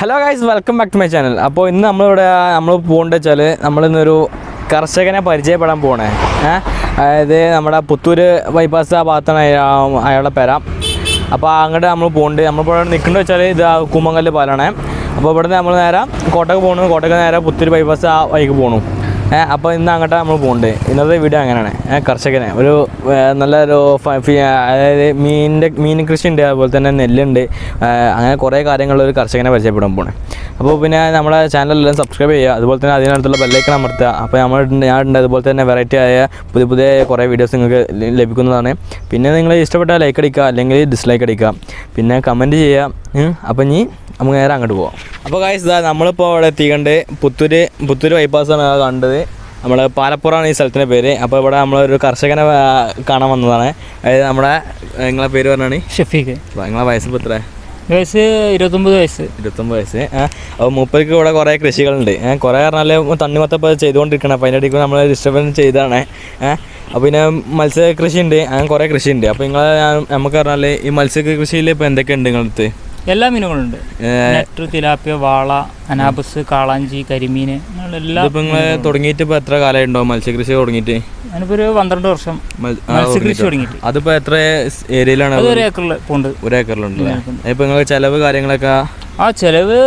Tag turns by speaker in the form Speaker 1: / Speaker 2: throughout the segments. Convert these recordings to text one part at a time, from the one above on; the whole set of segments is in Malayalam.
Speaker 1: Hello guys welcome back to my channel അപ്പോൾ ഇന്ന് നമ്മളിവിടെ നമ്മൾ പോകേണ്ടത് വെച്ചാൽ നമ്മളിന്നൊരു കർഷകനെ പരിചയപ്പെടാൻ പോകണേ അതായത് നമ്മുടെ പുത്തൂർ ബൈപ്പാസ് ആ ഭാഗത്താണ് അയാളുടെ പേര. അപ്പോൾ അങ്ങോട്ട് നമ്മൾ പോകുന്നുണ്ട് നമ്മളിപ്പോൾ നിൽക്കുന്നത് വെച്ചാൽ ഇത് ആ കുമ്മങ്കല്ല് പാലാണേ. അപ്പോൾ ഇവിടുന്ന് നമ്മൾ നേരെ കോട്ടക്ക് പോകണു കോട്ടക്ക് നേരെ പുത്തൂർ ബൈപ്പാസ് ആ വഴിക്ക് പോകണു അപ്പോൾ ഇന്ന് അങ്ങോട്ട് നമ്മൾ പോകുന്നുണ്ട് ഇന്നത്തെ വീഡിയോ അങ്ങനെയാണ്. കർഷകനെ. ഒരു നല്ലൊരു അതായത് മീനിന്റെ മീൻ കൃഷി ഉണ്ട്. അതുപോലെ തന്നെ നെല്ലുണ്ട്. അങ്ങനെ കുറേ കാര്യങ്ങളൊരു ഒരു കർഷകനെ പരിചയപ്പെടാൻ പോണേ. അപ്പോൾ പിന്നെ നമ്മുടെ ചാനലെല്ലാം സബ്സ്ക്രൈബ് ചെയ്യുക. അതുപോലെ തന്നെ അതിനടുത്തുള്ള ബെല്ലൈക്കൺ അമർത്തുക. അപ്പോൾ നമ്മൾ ഞാൻ ഉണ്ട് അതുപോലെ തന്നെ വെറൈറ്റി ആയ പുതിയ പുതിയ കുറേ വീഡിയോസ് നിങ്ങൾക്ക് ലഭിക്കുന്നതാണ്. പിന്നെ നിങ്ങൾ ഇഷ്ടപ്പെട്ടാൽ ലൈക്ക് അടിക്കുക. അല്ലെങ്കിൽ ഡിസ്ലൈക്ക് അടിക്കുക. പിന്നെ കമന്റ് ചെയ്യുക. ഉം. അപ്പോൾ ഇനി നമുക്ക് നേരെ അങ്ങോട്ട് പോവാം. അപ്പോൾ കായ്സ് ഇതാ നമ്മളിപ്പോൾ അവിടെ എത്തിക്കണ്ട് പുത്തൂര് പുത്തൂര് ബൈപ്പാസാണ് ആണ് കണ്ടത്. നമ്മൾ പാലപ്പുറമാണ് ഈ സ്ഥലത്തിന്റെ പേര്. അപ്പോൾ ഇവിടെ നമ്മളൊരു കർഷകനെ കാണാൻ വന്നതാണ്. അതായത് നമ്മുടെ നിങ്ങളെ പേര് പറഞ്ഞാണ്?
Speaker 2: ഷഫീഖ്.
Speaker 1: നിങ്ങളെ വയസ്സ് ഇപ്പോൾ എത്ര
Speaker 2: വയസ്സ് ഇരുപത്തൊമ്പത് വയസ്സ്.
Speaker 1: ഇരുപത്തൊമ്പത് വയസ്സ് അപ്പോൾ മൂപ്പർക്ക് ഇവിടെ കുറേ കൃഷികളുണ്ട്. കുറേ പറഞ്ഞാൽ തണ്ണിമത്തപ്പോൾ ചെയ്തുകൊണ്ടിരിക്കണം. അപ്പോൾ അതിന്റെ ഇടയ്ക്ക് നമ്മൾ ഡിസ്റ്റർബൻസ് ചെയ്താണ് അപ്പോൾ പിന്നെ മത്സ്യ കൃഷി ഉണ്ട് അങ്ങനെ കുറേ കൃഷി ഉണ്ട് അപ്പോൾ നിങ്ങൾ നമുക്ക് പറഞ്ഞാൽ ഈ മത്സ്യ കൃഷിയിൽ ഇപ്പോൾ എന്തൊക്കെയുണ്ട് നിങ്ങളടുത്ത്
Speaker 2: എല്ലാ മീനുകളുണ്ട്. നെറ്റ് തിലാപ്പിയ വാള അനാബസ് കാളാഞ്ചി കരിമീൻ എല്ലാ
Speaker 1: തുടങ്ങിയിട്ട് ഇപ്പൊ എത്ര കാലമായി ഉണ്ടോ മത്സ്യകൃഷി തുടങ്ങിയിട്ട്?
Speaker 2: അതിനിപ്പോൾ ഒരു പന്ത്രണ്ട് വർഷം മത്സ്യകൃഷി തുടങ്ങിയിട്ട്.
Speaker 1: അതിപ്പോ എത്ര ഏരിയയിലാണ്
Speaker 2: ഒരു ഏക്കറിൽ പോണ്ട്.
Speaker 1: ഒരു ഏക്കറിലുണ്ട് ഇപ്പൊ നിങ്ങൾ ചെലവ് കാര്യങ്ങളൊക്കെ
Speaker 2: ആ ചെലവ്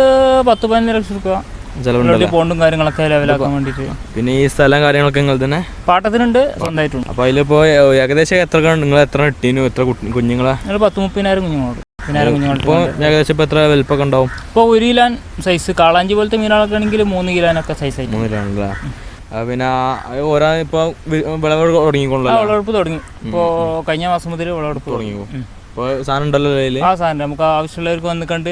Speaker 2: പത്ത് പതിനഞ്ച് ലക്ഷം രൂപ. പോണ്ടും കാര്യങ്ങളൊക്കെ ലെവലാക്കാൻ വേണ്ടിയിട്ട്.
Speaker 1: പിന്നെ ഈ സ്ഥലം കാര്യങ്ങളൊക്കെ നിങ്ങൾ തന്നെ?
Speaker 2: പാട്ടത്തിനുണ്ട് സ്വന്തമായിട്ടുണ്ട്.
Speaker 1: അപ്പൊ അതിലിപ്പോ ഏകദേശം എത്ര നിങ്ങൾ എത്ര ഇട്ടീനു എത്ര കുഞ്ഞുങ്ങളെ?
Speaker 2: പത്ത് മുപ്പതിനായിരം കുഞ്ഞുങ്ങളുണ്ട്. മുപ്പതിനായിരം കുഞ്ഞുങ്ങളുണ്ട്
Speaker 1: ഇപ്പോൾ ഏകദേശം ഇപ്പോൾ എത്ര വലുപ്പമൊക്കെ ഉണ്ടാവും?
Speaker 2: ഇപ്പോൾ ഒരു കിലോൻ സൈസ് കാളാഞ്ചി പോലത്തെ മീനുകളൊക്കെ ആണെങ്കിൽ മൂന്ന് കിലോനൊക്കെ സൈസ് ആയിട്ട്.
Speaker 1: മൂന്നിലാണല്ലേ പിന്നെ ഓരോ ഇപ്പോൾ വിളവെടുപ്പ് തുടങ്ങിക്കൊള്ളല്ലോ
Speaker 2: വിളവെടുപ്പ് തുടങ്ങി. ഇപ്പോൾ കഴിഞ്ഞ മാസം മുതൽ വിളവെടുപ്പ് തുടങ്ങി
Speaker 1: സാധനം ഉണ്ടല്ലോ
Speaker 2: ആ സാധനം നമുക്ക് ആവശ്യമുള്ളവർക്ക് വന്ന് കണ്ട്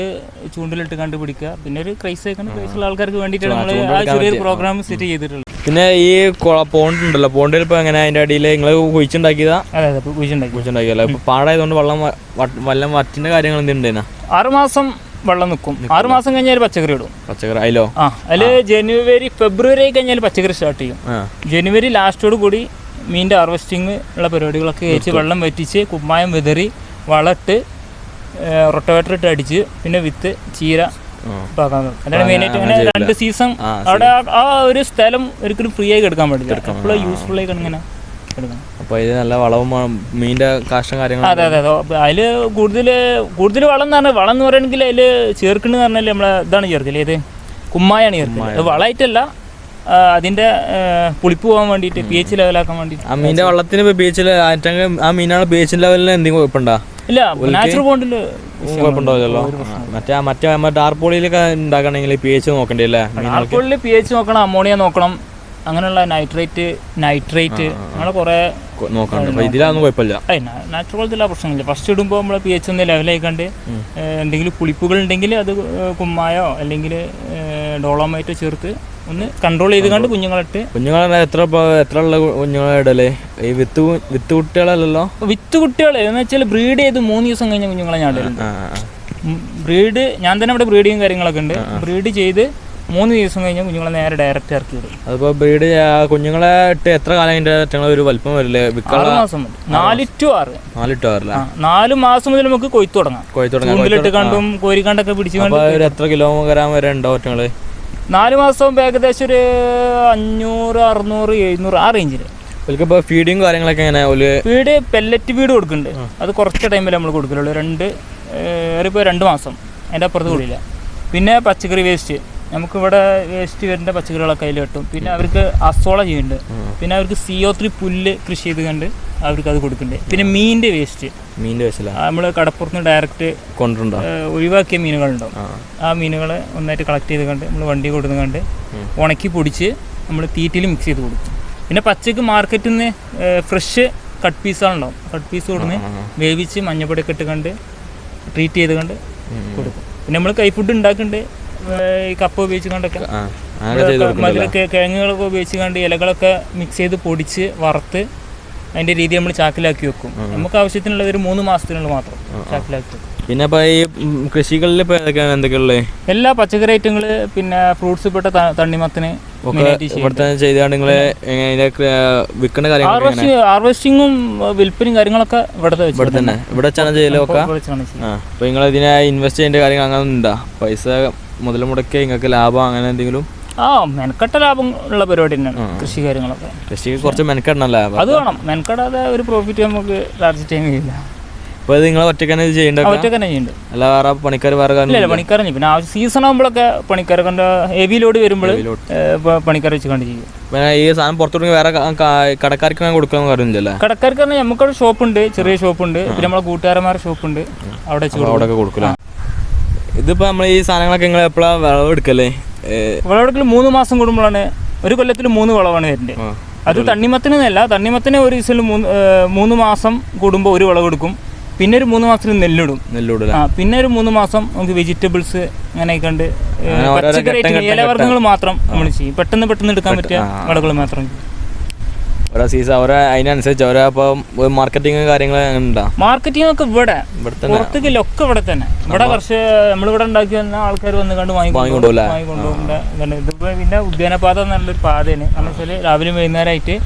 Speaker 2: ചൂണ്ടിലിട്ട് കണ്ടുപിടിക്കുക. പിന്നെ ഒരു ക്രൈസ് ആയിക്കൊണ്ട് ആൾക്കാർക്ക് വേണ്ടിയിട്ടാണ് നമ്മൾ ആ ചെറിയൊരു പ്രോഗ്രാം സെറ്റ് ചെയ്തിട്ടുള്ളത്.
Speaker 1: പിന്നെ ഈ പോണ്ട് ഉണ്ടല്ലോ പോണ്ടിൽ ഇപ്പോൾ എങ്ങനെ? അതിന്റെ അടിയിൽ നിങ്ങൾ കുഴിച്ചുണ്ടാക്കിയതാ?
Speaker 2: അതെ അതെ ഇപ്പോൾ കുഴിച്ചുണ്ടാക്കി.
Speaker 1: കുഴിച്ചുണ്ടാക്കിയല്ലോ ഇപ്പോൾ പാടായതുകൊണ്ട് വെള്ളം വെള്ളം വറ്റിന്റെ കാര്യങ്ങൾ
Speaker 2: എന്തുണ്ടായിരുന്നു ആറുമാസം വെള്ളം നിൽക്കും ആറ് മാസം കഴിഞ്ഞാൽ പച്ചക്കറി ഇടും.
Speaker 1: പച്ചക്കറി അതിലോ
Speaker 2: ആ. അതിൽ ജനുവരി ഫെബ്രുവരി ആയി കഴിഞ്ഞാൽ പച്ചക്കറി സ്റ്റാർട്ട് ചെയ്യും. ജനുവരി ലാസ്റ്റോട് കൂടി മീന്റെ ഹാർവെസ്റ്റിംഗ് ഉള്ള പരിപാടികളൊക്കെ കഴിച്ച് വെള്ളം വറ്റിച്ച് കുമ്മായം വിതറി വളട്ട് റൊട്ടവേറ്റർ ഇട്ട് അടിച്ച് പിന്നെ വിത്ത് ചീര. അതാണ് മെയിനായിട്ട് രണ്ട് സീസൺ അവിടെ ആ- ഒരു സ്ഥലം ഒരിക്കലും ഫ്രീ ആയി എടുക്കാൻ പറ്റില്ല. എപ്പോഴും യൂസ്ഫുൾ ആയി ഇങ്ങനെ
Speaker 1: അപ്പോൾ ഇത് നല്ല വളവും മീനിന്റെ കാഷ്ടം കാര്യങ്ങൾ
Speaker 2: അതെ അതെ അതെ. അതിൽ കൂടുതൽ കൂടുതൽ വളം എന്ന് പറഞ്ഞാൽ വളം എന്ന് പറയുകയാണെങ്കിൽ അതിൽ ചേർക്കുന്നത് പറഞ്ഞാൽ നമ്മളെ ഇതാണ് ചേർക്കൽ. ഏത്? കുമ്മായാണ് ചേർക്കുന്നത് വളമായിട്ടല്ല അതിന്റെ പുളിപ്പ് പോകാൻ വേണ്ടിയിട്ട് പി എച്ച് ലെവലാക്കാൻ വേണ്ടി
Speaker 1: ആ മീനിന്റെ വെള്ളത്തിന് പി എച്ച് ആ മീനാണ് ബീച്ച് ലെവലിൽ എന്തെങ്കിലും കുഴപ്പമുണ്ടോ?
Speaker 2: ഇല്ല നാച്ചുറൽ ബോണ്ടിൽ
Speaker 1: കുഴപ്പമുണ്ടാവില്ലല്ലോ. മറ്റേ മറ്റേ ഡാർ ടാർപോളിയിലൊക്കെ ഉണ്ടാക്കണമെങ്കിൽ പി എച്ച് നോക്കണ്ടേ അല്ലേ മീനുകൾക്ക്
Speaker 2: പി എച്ച് നോക്കണം അമോണിയ നോക്കണം അങ്ങനെയുള്ള നൈട്രേറ്റ് നൈട്രേറ്റ് അങ്ങനെ കുറെ
Speaker 1: നോക്കണ്ട ഇതിലൊന്നും കുഴപ്പമില്ല.
Speaker 2: നാച്ചുറൽ പ്രശ്നമില്ല. ഫസ്റ്റ് ഇടുമ്പോൾ നമ്മൾ പി എച്ച് ഒന്ന് ലെവലായി കണ്ട് എന്തെങ്കിലും പുളിപ്പുകൾ ഉണ്ടെങ്കിൽ അത് കുമ്മായോ അല്ലെങ്കിൽ ഡോളോമൈറ്റോ ചേർത്ത് ഒന്ന് കൺട്രോൾ ചെയ്ത് കണ്ട് കുഞ്ഞുങ്ങളിട്ട്
Speaker 1: കുഞ്ഞുങ്ങളെ എത്ര എത്ര ഉള്ള കുഞ്ഞുങ്ങളെ ഇടൽ? ഈ വിത്ത് വിത്ത് കുട്ടികളല്ലല്ലോ?
Speaker 2: വിത്ത് കുട്ടികൾ. എന്ന് വെച്ചാൽ ബ്രീഡ് ചെയ്ത് മൂന്ന് ദിവസം കഴിഞ്ഞ കുഞ്ഞുങ്ങളെ ഞാൻ ഇടലുണ്ട്. ബ്രീഡ് ഞാൻ തന്നെ ഇവിടെ ബ്രീഡിങ് കാര്യങ്ങളൊക്കെ ഉണ്ട്. ബ്രീഡ് ചെയ്ത് മൂന്ന് ദിവസം കഴിഞ്ഞ കുഞ്ഞുങ്ങളെ നേരെ ഡയറക്റ്റ് ഇറക്കി വിടും.
Speaker 1: അതിപ്പോ ബ്രീഡ് കുഞ്ഞുങ്ങളെ ഇട്ട് എത്ര കാലം ഒരു വലിപ്പം വരില്ലേ?
Speaker 2: ആറ് മാസം നാല് ടു ആറ്.
Speaker 1: നാല് ടു
Speaker 2: ആറ് നാല് മാസം മുതൽ നമുക്ക് കൊയ്ത്ത് തുടങ്ങാം.
Speaker 1: കൊയ്ത്ത്
Speaker 2: തുടങ്ങാം. കണ്ടും കോരിക്കണ്ടൊക്കെ പിടിച്ചു
Speaker 1: അപ്പൊ ഒരു എത്ര കിലോ ഗ്രാം വരെ ഉണ്ടോ ഒറ്റങ്ങൾ
Speaker 2: നാല് മാസം ഏകദേശം ഒരു അഞ്ഞൂറ് അറുന്നൂറ് എഴുന്നൂറ് ആ റേഞ്ചിൽ
Speaker 1: ഇപ്പൊ ഫീഡിങ് കാര്യങ്ങളൊക്കെ എങ്ങനെ? ഒരു
Speaker 2: വീട് പെല്ലറ്റ് വീട് കൊടുക്കുന്നുണ്ട്. അത് കുറച്ച് ടൈമിൽ നമ്മൾ കൊടുക്കലുള്ളൂ. രണ്ട് ഏറിപ്പോൾ രണ്ട് മാസം. അതിന്റെ അപ്പുറത്ത് കൂടിയില്ല. പിന്നെ പച്ചക്കറി വേസ്റ്റ് നമുക്കിവിടെ വേസ്റ്റ് വരുന്ന പച്ചക്കറികളൊക്കെ അതിൽ കിട്ടും പിന്നെ അവർക്ക് അസോള ചെയ്യുന്നുണ്ട്. പിന്നെ അവർക്ക് സി ഒ ത്രീ പുല്ല് കൃഷി ചെയ്ത് കണ്ട് അവർക്ക് അത് കൊടുക്കുന്നുണ്ട്. പിന്നെ മീനിന്റെ വേസ്റ്റ്.
Speaker 1: മീനിന്റെ വേസ്റ്റ്
Speaker 2: നമ്മൾ കടപ്പുറത്ത് ഡയറക്റ്റ്
Speaker 1: കൊണ്ടുണ്ടോ
Speaker 2: ഒഴിവാക്കിയ മീനുകളുണ്ടാവും.
Speaker 1: ആ.
Speaker 2: മീനുകളെ ഒന്നായിട്ട് കളക്ട് ചെയ്ത് കണ്ട് നമ്മൾ വണ്ടി കൊടുത്ത് കണ്ട് ഉണക്കി പൊടിച്ച് നമ്മൾ തീറ്റിൽ മിക്സ് ചെയ്ത് കൊടുക്കും. പിന്നെ പച്ചക്ക് മാർക്കറ്റിൽ നിന്ന് ഫ്രഷ് കട്ട് പീസുകളുണ്ടാവും കട്ട് പീസ് കൊടുന്ന് വേവിച്ച് മഞ്ഞപ്പൊടിയൊക്കെ ഇട്ട് കണ്ട് ട്രീറ്റ് ചെയ്ത് കണ്ട് കൊടുക്കും. പിന്നെ നമ്മൾ കൈ ഫുഡ് ഉണ്ടാക്കുന്നുണ്ട് ഈ കപ്പ ഉപയോഗിച്ച് കണ്ടൊക്കെ മതിലൊക്കെ കിഴങ്ങുകളൊക്കെ ഉപയോഗിച്ച് കണ്ട് ഇലകളൊക്കെ മിക്സ് ചെയ്ത് പൊടിച്ച് വറുത്ത് അതിന്റെ രീതി നമ്മൾ ചാക്കിലാക്കി വെക്കും. നമുക്ക് ആവശ്യത്തിനുള്ള ഒരു മൂന്ന് മാസത്തിനുള്ള മാത്രം ചാക്കിലാക്കി വെക്കും.
Speaker 1: പിന്നെ ഈ കൃഷികളിൽ ഇപ്പൊ ഏതൊക്കെയാണ് എന്തൊക്കെയുള്ളത്
Speaker 2: എല്ലാ പച്ചക്കറി ഐറ്റങ്ങൾ പിന്നെ ഫ്രൂട്ട്സ് പെട്ട തണ്ണിമത്തിന്? ഹാർവെസ്റ്റിങ്ങും വിൽപ്പനയും കാര്യങ്ങളൊക്കെ ഇവിടെ
Speaker 1: ഇവിടെ തന്നെ ഇവിടെ വെച്ചാണ് ചെയ്യലൊക്കെ അപ്പോൾ നിങ്ങൾ ഇൻവെസ്റ്റ് ചെയ്യേണ്ട കാര്യങ്ങൾ അങ്ങനെ ഉണ്ടോ പൈസ മുതൽ മുടക്കിയ നിങ്ങൾക്ക് ലാഭം അങ്ങനെ എന്തെങ്കിലും?
Speaker 2: ആ മെനക്കെട്ട ലാഭം ഉള്ള പരിപാടി തന്നെയാണ് കൃഷി കാര്യങ്ങളൊക്കെ.
Speaker 1: കൃഷി കുറച്ച് മെനക്കെടണല്ലേ
Speaker 2: അത് വേണം. മെനക്കെടാതെ ഒരു പ്രോഫിറ്റ് നമുക്ക് ടാർജറ്റ് ചെയ്യാൻ കഴിയില്ല
Speaker 1: അപ്പോൾ ഇത് നിങ്ങൾ ഒറ്റയ്ക്ക് തന്നെ ചെയ്യേണ്ട
Speaker 2: ഒറ്റയ്ക്ക് തന്നെ ചെയ്യുന്നുണ്ട്
Speaker 1: അല്ല വേറെ പണിക്കാർ വേറെ
Speaker 2: ഇല്ല പണിക്കാരൻ പിന്നെ ആ സീസൺ ആകുമ്പോഴൊക്കെ പണിക്കാരെ കൊണ്ട് ഹെവി ലോഡ് വരുമ്പോൾ പണിക്കാരെ വെച്ച് കണ്ട് ചെയ്യും.
Speaker 1: പിന്നെ ഈ സാധനം പുറത്തോട്ട് വേറെ കടക്കാർക്ക് കൊടുക്കാൻ കാര്യമില്ലല്ലേ
Speaker 2: കടക്കാർക്ക് പറഞ്ഞാൽ നമുക്കൊരു ഷോപ്പുണ്ട് ചെറിയ ഷോപ്പുണ്ട് പിന്നെ നമ്മളെ കൂട്ടുകാരന്മാരുടെ ഷോപ്പുണ്ട് അവിടെ.
Speaker 1: അവിടെയൊക്കെ കൊടുക്കില്ല ഇതിപ്പോൾ നമ്മൾ ഈ സാധനങ്ങളൊക്കെ നിങ്ങൾ എപ്പോഴാണ് വിളവ് എടുക്കല്ലേ
Speaker 2: വിളവെടുക്കൽ മൂന്ന് മാസം കൂടുമ്പോഴാണ്. ഒരു കൊല്ലത്തിൽ മൂന്ന് വിളവാണ് വരുന്നത് അത് തണ്ണിമത്തിനല്ല തണ്ണിമത്തിന് ഒരു ദിവസം മൂന്ന് മൂന്ന് മാസം കൂടുമ്പോൾ ഒരു വിളവെടുക്കും പിന്നെ ഒരു മൂന്ന് മാസത്തിൽ നെല്ലിടും.
Speaker 1: നെല്ലിടും
Speaker 2: ആ പിന്നെ ഒരു മൂന്ന് മാസം നമുക്ക് വെജിറ്റബിൾസ്
Speaker 1: അങ്ങനെ കണ്ട്
Speaker 2: പച്ചക്കറി ഇലവർഗങ്ങൾ മാത്രം നമ്മൾ ചെയ്യും. പെട്ടെന്ന് പെട്ടെന്ന് എടുക്കാൻ പറ്റിയ വിളകൾ മാത്രം.
Speaker 1: ഓരോ സീസൺ ഓരോ അതിനനുസരിച്ച് ഓരോ അപ്പോൾ മാർക്കറ്റിംഗ് കാര്യങ്ങൾ ഉണ്ടോ?
Speaker 2: മാർക്കറ്റിംഗ് ഒക്കെ ഇവിടെ. പുറത്തേക്ക് ഇവിടെ തന്നെ. ഇവിടെ കർഷക നമ്മളിവിടെ ഉണ്ടാക്കി വന്ന ആൾക്കാർ വന്ന് കണ്ട്? ഇതിപ്പോ പിന്നെ ഉദ്യാനപാത എന്നുള്ളൊരു പാതയാണ്. കാരണം വെച്ചാൽ രാവിലെ വൈകുന്നേരമായിട്ട്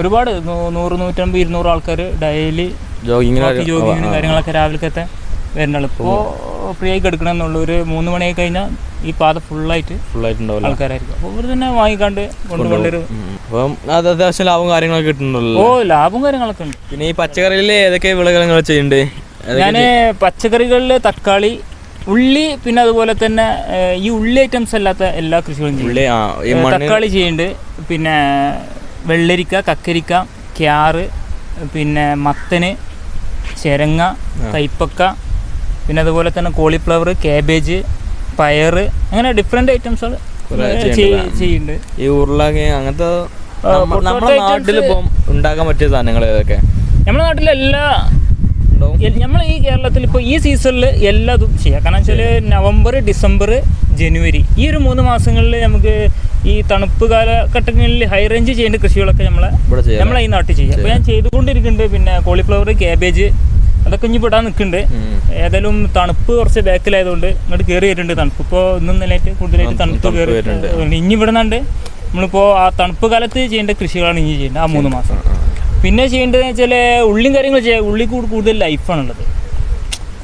Speaker 2: ഒരുപാട് നൂറ് നൂറ്റമ്പത് ഇരുന്നൂറ് ആൾക്കാർ ഡെയിലി
Speaker 1: ജോഗിങ്ങിന്
Speaker 2: ജോഗിങ്ങിന് കാര്യങ്ങളൊക്കെ രാവിലത്തെ വരുന്നുള്ളൂ ഇപ്പോൾ ഫ്രീ ആയി കിടക്കണം എന്നുള്ള ഒരു മൂന്ന് മണിയായി കഴിഞ്ഞാൽ ഈ പാത ഫുള്ളായിട്ട്
Speaker 1: ഫുള്ളായിട്ടുണ്ടാവും
Speaker 2: ആൾക്കാരായിരിക്കും. അപ്പോൾ ഇവർ തന്നെ വാങ്ങിക്കാണ്ട് കൊണ്ടുകൊണ്ടൊരു
Speaker 1: അപ്പം അത് അത്യാവശ്യം ലാഭം കാര്യങ്ങളൊക്കെ കിട്ടുന്നുണ്ടല്ലോ.
Speaker 2: ഓ ലാഭം കാര്യങ്ങളൊക്കെ ഉണ്ട്.
Speaker 1: പിന്നെ ഈ പച്ചക്കറിയിൽ ഏതൊക്കെ വിളകൾ നിങ്ങൾ ചെയ്യുന്നുണ്ട്?
Speaker 2: ഞാൻ പച്ചക്കറികളിൽ തക്കാളി ഉള്ളി പിന്നെ അതുപോലെ തന്നെ ഈ ഉള്ളി ഐറ്റംസ് അല്ലാത്ത എല്ലാ കൃഷികളും ചെയ്യും.
Speaker 1: ഉള്ളി ആ ഈ
Speaker 2: ഏഹ്,
Speaker 1: മണ്ണ്.
Speaker 2: തക്കാളി ചെയ്യുന്നുണ്ട്. പിന്നെ വെള്ളരിക്ക കക്കരിക്ക ക്യാറ് പിന്നെ മത്തന് ചെരങ്ങ കൈപ്പക്ക പിന്നെ അതുപോലെ തന്നെ കോളിഫ്ലവർ കാബേജ് പയറ് അങ്ങനെ ഡിഫറെന്റ് ഐറ്റംസുകൾ ചെയ്യുന്നുണ്ട്
Speaker 1: ഈ ഉരുളകി അങ്ങനത്തെ നമ്മുടെ നാട്ടിൽ ഇപ്പം ഉണ്ടാക്കാൻ പറ്റിയ സാധനങ്ങൾ ഏതൊക്കെ?
Speaker 2: നമ്മുടെ എല്ലാ
Speaker 1: ഉണ്ടാവും.
Speaker 2: നമ്മൾ ഈ കേരളത്തിൽ ഇപ്പോൾ ഈ സീസണിൽ എല്ലാതും ചെയ്യാം. കാരണം വെച്ചാൽ നവംബർ ഡിസംബർ ജനുവരി ഈ ഒരു മൂന്ന് മാസങ്ങളിൽ നമുക്ക് ഈ തണുപ്പ് കാലഘട്ടങ്ങളിൽ ഹൈ റേഞ്ച് ചെയ്യേണ്ട കൃഷികളൊക്കെ നമ്മളെ നമ്മളെ ഈ നാട്ടിൽ ചെയ്യാം. അപ്പോൾ ഞാൻ ചെയ്തുകൊണ്ടിരിക്കുന്നുണ്ട്. പിന്നെ കോളിഫ്ലവർ കാബേജ് അതൊക്കെ ഇനി പെടാൻ നിൽക്കുന്നുണ്ട്. ഏതായാലും തണുപ്പ് കുറച്ച് ബാക്കിലായതുകൊണ്ട് ഇങ്ങോട്ട് കയറി വരുന്നുണ്ട് തണുപ്പ്. ഇപ്പോൾ ഇന്നും നിലയിട്ട് കൂടുതലായിട്ട് തണുപ്പ് കയറി
Speaker 1: വരുന്നുണ്ട്.
Speaker 2: ഇനി ഇവിടെ നിന്നുണ്ട് നമ്മളിപ്പോൾ ആ തണുപ്പ് കാലത്ത് ചെയ്യേണ്ട കൃഷികളാണ് ഇനി ചെയ്യേണ്ടത് ആ മൂന്ന് മാസം. പിന്നെ ചെയ്യേണ്ടതെന്ന് വെച്ചാൽ ഉള്ളിയും കാര്യങ്ങൾ ചെയ്യാം. ഉള്ളി കൂടു- കൂടുതൽ ലൈഫാണുള്ളത്.